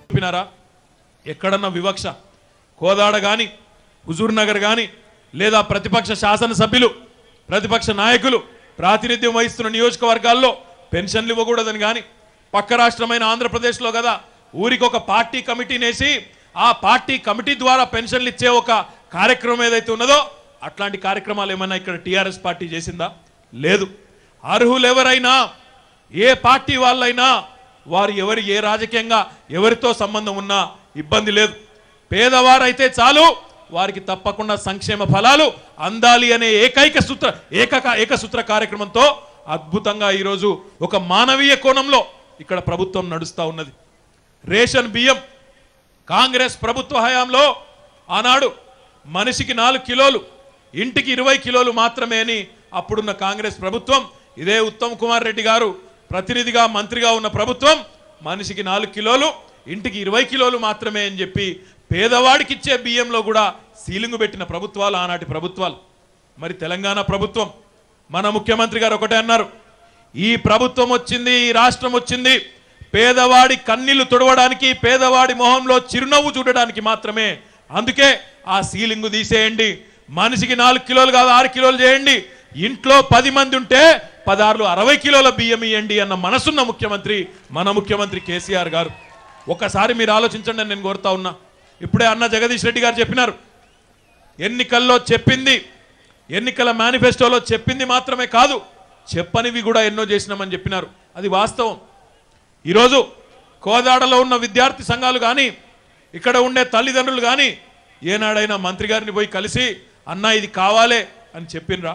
చెప్పినారా? ఎక్కడన్నా వివక్ష కోదాడ కానీ హుజూర్ నగర్ కానీ లేదా ప్రతిపక్ష శాసనసభ్యులు ప్రతిపక్ష నాయకులు ప్రాతినిధ్యం వహిస్తున్న నియోజకవర్గాల్లో పెన్షన్లు ఇవ్వకూడదని కానీ పక్క రాష్ట్రమైన ఆంధ్రప్రదేశ్లో కదా ఊరికి ఒక పార్టీ కమిటీనేసి ఆ పార్టీ కమిటీ ద్వారా పెన్షన్లు ఇచ్చే ఒక కార్యక్రమం ఏదైతే ఉన్నదో అట్లాంటి కార్యక్రమాలు ఏమైనా ఇక్కడ టీఆర్ఎస్ పార్టీ చేసిందా? లేదు. అర్హులు ఎవరైనా ఏ పార్టీ వాళ్ళైనా వారు ఎవరు ఏ రాజకీయంగా ఎవరితో సంబంధం ఉన్నా ఇబ్బంది లేదు. పేదవారైతే చాలు వారికి తప్పకుండా సంక్షేమ ఫలాలు అందాలి అనే ఏకైక సూత్ర ఏక ఏకసూత్ర కార్యక్రమంతో అద్భుతంగా ఈరోజు ఒక మానవీయ కోణంలో ఇక్కడ ప్రభుత్వం నడుస్తూ ఉన్నది. రేషన్ బియ్యం కాంగ్రెస్ ప్రభుత్వ హయాంలో ఆనాడు మనిషికి నాలుగు కిలోలు ఇంటికి ఇరవై కిలోలు మాత్రమే అని అప్పుడున్న కాంగ్రెస్ ప్రభుత్వం ఇదే ఉత్తమ్ కుమార్ రెడ్డి గారు ప్రతినిధిగా మంత్రిగా ఉన్న ప్రభుత్వం మనిషికి నాలుగు కిలోలు ఇంటికి ఇరవై కిలోలు మాత్రమే అని చెప్పి పేదవాడికి ఇచ్చే బియ్యంలో కూడా సీలింగ్ పెట్టిన ప్రభుత్వాలు ఆనాటి ప్రభుత్వాలు. మరి తెలంగాణ ప్రభుత్వం మన ముఖ్యమంత్రి గారు ఒకటే అన్నారు ఈ ప్రభుత్వం వచ్చింది ఈ రాష్ట్రం వచ్చింది పేదవాడి కన్నీళ్ళు తుడవడానికి పేదవాడి మొహంలో చిరునవ్వు చూడడానికి మాత్రమే. అందుకే ఆ సీలింగ్ తీసేయండి మనిషికి నాలుగు కిలోలు కాదు ఆరు కిలోలు చేయండి. ఇంట్లో పది మంది ఉంటే పదహారులు అరవై కిలోల బియ్యం ఇవ్వండి అన్న మనసున్న ముఖ్యమంత్రి మన ముఖ్యమంత్రి కేసీఆర్ గారు. ఒకసారి మీరు ఆలోచించండి నేను కోరుతా ఉన్నా. ఇప్పుడే అన్న జగదీష్ రెడ్డి గారు చెప్పినారు. ఎన్నికల్లో చెప్పింది ఎన్నికల మేనిఫెస్టోలో చెప్పింది మాత్రమే కాదు చెప్పనివి కూడా ఎన్నో చేసినామని చెప్పినారు. అది వాస్తవం. ఈరోజు కోదాడలో ఉన్న విద్యార్థి సంఘాలు కానీ ఇక్కడ ఉండే తల్లిదండ్రులు కానీ ఏనాడైనా మంత్రి గారిని పోయి కలిసి అన్నా ఇది కావాలే అని చెప్పినరా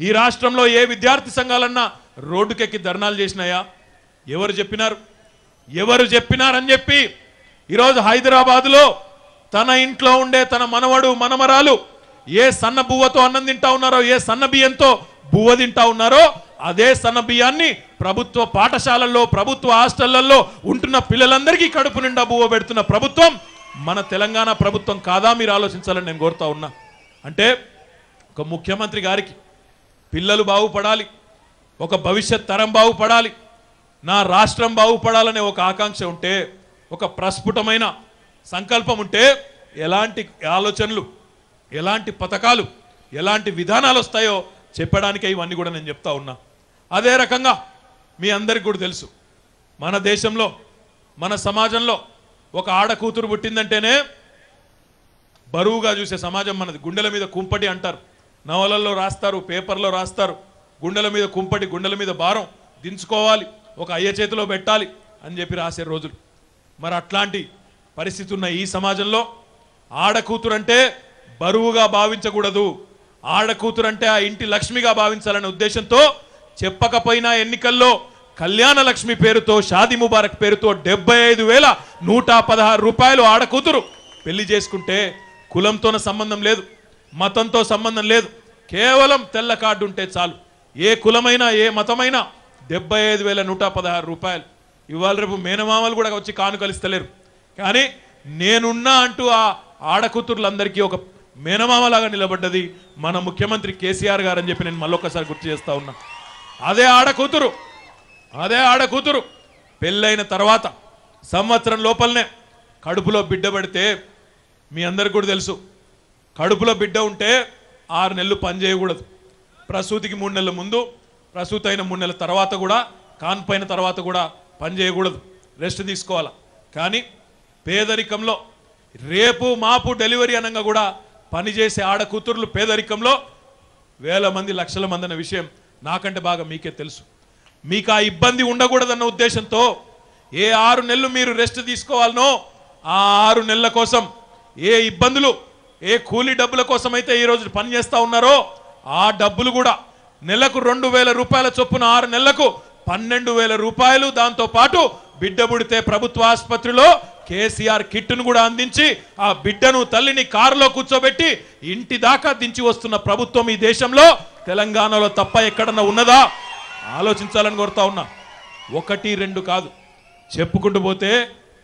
ఈ రాష్ట్రంలో ఏ విద్యార్థి సంఘాలన్నా రోడ్డుకెక్కి ధర్నాలు చేసినాయా? ఎవరు చెప్పినారు? ఎవరు చెప్పినారని చెప్పి ఈరోజు హైదరాబాదులో తన ఇంట్లో ఉండే తన మనవడు మనమరాలు ఏ సన్న బువ్వతో అన్నం తింటా ఉన్నారో ఏ సన్న బియ్యంతో బువ్వ తింటా ఉన్నారో అదే సన్న బియ్యాన్ని ప్రభుత్వ పాఠశాలల్లో ప్రభుత్వ హాస్టళ్ళలో ఉంటున్న పిల్లలందరికీ కడుపు నిండా బువ్వ పెడుతున్న ప్రభుత్వం మన తెలంగాణ ప్రభుత్వం కాదా మీరు ఆలోచించాలని నేను కోరుతా ఉన్నా. అంటే ఒక ముఖ్యమంత్రి గారికి పిల్లలు బాగుపడాలి ఒక భవిష్యత్ తరం బాగుపడాలి నా రాష్ట్రం బాగుపడాలనే ఒక ఆకాంక్ష ఉంటే ఒక ప్రస్ఫుటమైన సంకల్పం ఉంటే ఎలాంటి ఆలోచనలు ఎలాంటి పథకాలు ఎలాంటి విధానాలు వస్తాయో చెప్పడానికే ఇవన్నీ కూడా నేను చెప్తా ఉన్నా. అదే రకంగా మీ అందరికి కూడా తెలుసు. మన దేశంలో మన సమాజంలో ఒక ఆడ కూతురు పుట్టిందంటేనే బరువుగా చూసే సమాజం మనది. గుండెల మీద కుంపటి అంటారు. నవలల్లో రాస్తారు పేపర్లో రాస్తారు. గుండెల మీద కుంపటి గుండెల మీద భారం. దించుకోవాలి ఒక అయ్య చేతిలో పెట్టాలి అని చెప్పి రాసే రోజులు. మరి అట్లాంటి పరిస్థితి ఉన్న ఈ సమాజంలో ఆడకూతురంటే బరువుగా భావించకూడదు. ఆడకూతురంటే ఆ ఇంటి లక్ష్మిగా భావించాలనే ఉద్దేశంతో చెప్పకపోయినా ఎన్నికల్లో కళ్యాణ లక్ష్మి పేరుతో షాది ముబారక్ పేరుతో డెబ్బై ఐదు వేల నూట పదహారు రూపాయలు ఆడకూతురు పెళ్ళి చేసుకుంటే కులంతోన సంబంధం లేదు మతంతో సంబంధం లేదు. కేవలం తెల్ల కార్డు ఉంటే చాలు. ఏ కులమైనా ఏ మతమైనా డెబ్బై ఐదు వేల నూట పదహారు రూపాయలు. ఇవాళ రేపు మేనమామలు కూడా వచ్చి కానుకలిస్తలేరు కానీ నేనున్నా అంటూ ఆ ఆడకూతురులందరికీ ఒక మేనమామలాగా నిలబడ్డది మన ముఖ్యమంత్రి కేసీఆర్ గారు అని చెప్పి నేను మళ్ళొక్కసారి గుర్తు చేస్తా ఉన్నా. అదే ఆడకూతురు అదే ఆడకూతురు. పెళ్ళైన తర్వాత సంవత్సరం లోపలనే కడుపులో బిడ్డ పడితే మీ అందరికి కూడా తెలుసు. కడుపులో బిడ్డ ఉంటే ఆరు నెలలు పని చేయకూడదు. ప్రసూతికి మూడు నెలల ముందు ప్రసూతి అయిన మూడు నెలల తర్వాత కూడా కాన్పైన తర్వాత కూడా పని చేయకూడదు. రెస్ట్ తీసుకోవాలా? కానీ పేదరికంలో రేపు మాపు డెలివరీ అనగా కూడా పనిచేసే ఆడకూతుర్లు పేదరికంలో వేల మంది లక్షల మంది అన్న విషయం నాకంటే బాగా మీకే తెలుసు. మీకు ఆ ఇబ్బంది ఉండకూడదన్న ఉద్దేశంతో ఏ ఆరు నెలలు మీరు రెస్ట్ తీసుకోవాలనో ఆ ఆరు నెలల కోసం ఏ ఇబ్బందులు ఏ కూలీ డబ్బుల కోసం అయితే ఈరోజు పనిచేస్తూ ఉన్నారో ఆ డబ్బులు కూడా నెలకు రెండు వేల రూపాయల చొప్పున ఆరు నెలలకు పన్నెండు వేల రూపాయలు. దాంతో పాటు బిడ్డ పుడితే ప్రభుత్వ ఆసుపత్రిలో కేసీఆర్ కిట్టును కూడా అందించి ఆ బిడ్డను తల్లిని కారులో కూర్చోబెట్టి ఇంటి దాకా దించి వస్తున్న ప్రభుత్వం ఈ దేశంలో తెలంగాణలో తప్ప ఎక్కడన్నా ఉన్నదా? ఆలోచించాలని కోరుతా ఉన్నా. ఒకటి రెండు కాదు. చెప్పుకుంటూ పోతే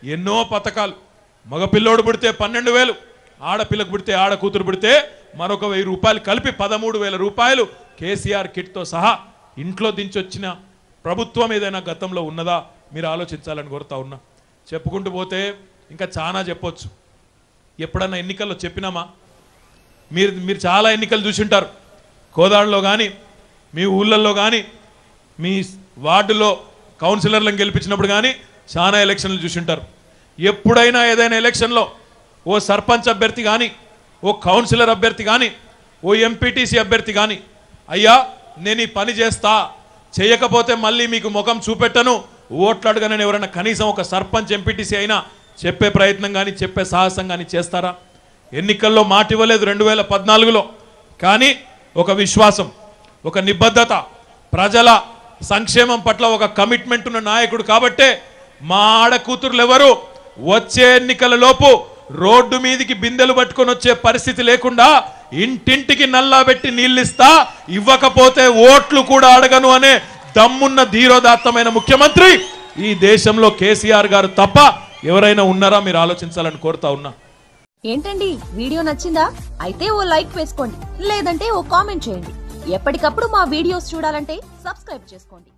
ఎన్నో పథకాలు. మగపిల్లోడు పుడితే పన్నెండు వేలు ఆడపిల్లకు పుడితే ఆడ కూతురు పుడితే మరొక వెయ్యి రూపాయలు కలిపి పదమూడు వేల రూపాయలు కేసీఆర్ కిట్తో సహా ఇంట్లో దించొచ్చిన ప్రభుత్వం ఏదైనా గతంలో ఉన్నదా? మీరు ఆలోచించాలని కోరుతా ఉన్నా. చెప్పుకుంటూ పోతే ఇంకా చాలా చెప్పొచ్చు. ఎప్పుడన్నా ఎన్నికల్లో చెప్పినామా? మీరు మీరు చాలా ఎన్నికలు చూసింటారు. కోదాడులో కానీ మీ ఊళ్ళల్లో కానీ మీ వార్డులో కౌన్సిలర్లను గెలిపించినప్పుడు కానీ చాలా ఎలక్షన్లు చూసింటారు. ఎప్పుడైనా ఏదైనా ఎలక్షన్లో ఓ సర్పంచ్ అభ్యర్థి కానీ ఓ కౌన్సిలర్ అభ్యర్థి కానీ ఓ ఎంపీటీసీ అభ్యర్థి కానీ అయ్యా నేను ఈ పని చేస్తా చేయకపోతే మళ్ళీ మీకు ముఖం చూపెట్టను ఓట్లాడుగా నేను ఎవరైనా కనీసం ఒక సర్పంచ్ ఎంపీటీసీ అయినా చెప్పే ప్రయత్నం కానీ చెప్పే సాహసం కానీ చేస్తారా? ఎన్నికల్లో మాట ఇవ్వలేదు రెండు వేల పద్నాలుగులో. కానీ ఒక విశ్వాసం ఒక నిబద్ధత ప్రజల సంక్షేమం పట్ల ఒక కమిట్మెంట్ ఉన్న నాయకుడు కాబట్టే మా ఆడ కూతురులు ఎవరు వచ్చే ఎన్నికల లోపు రోడ్డు మీదికి బిందెలు పట్టుకొని వచ్చే పరిస్థితి లేకుండా ఇంటింటికి నల్లా పెట్టి నీళ్ళిస్తా ఇవ్వకపోతే ఓట్లు కూడా అడగను అనే దమ్మున్న ధీరోదాత్తమైన ముఖ్యమంత్రి ఈ దేశంలో కేసీఆర్ గారు తప్ప ఎవరైనా ఉన్నారా? మీరు ఆలోచించాలని కోరుతా ఉన్నా. ఏంటండి? వీడియో నచ్చిందా? అయితే ఓ లైక్ వేసుకోండి. లేదంటే ఓ కామెంట్ చేయండి. ఎప్పటికప్పుడు మా వీడియోస్ చూడాలంటే సబ్స్క్రైబ్ చేసుకోండి.